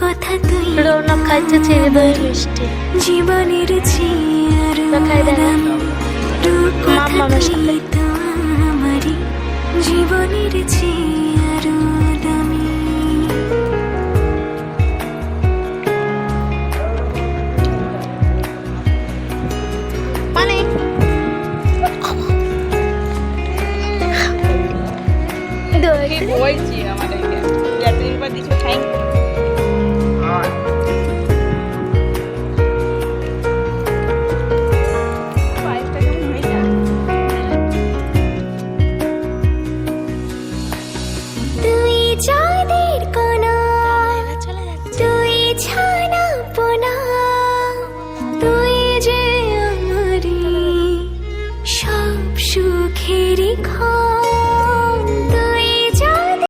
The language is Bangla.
কথা তুই রৌনক খাইতে ছেড়ে দই মিষ্টি জীবনের চেয়ে আরও দেখাই দেয় না। দামি। রূপ কথা মামার সাথে। তুই তো আমারই জীবনের চেয়ে আরও দামি মানে দই বলছি আমাদেরকে এতদিন পর কিছু থ্যাংক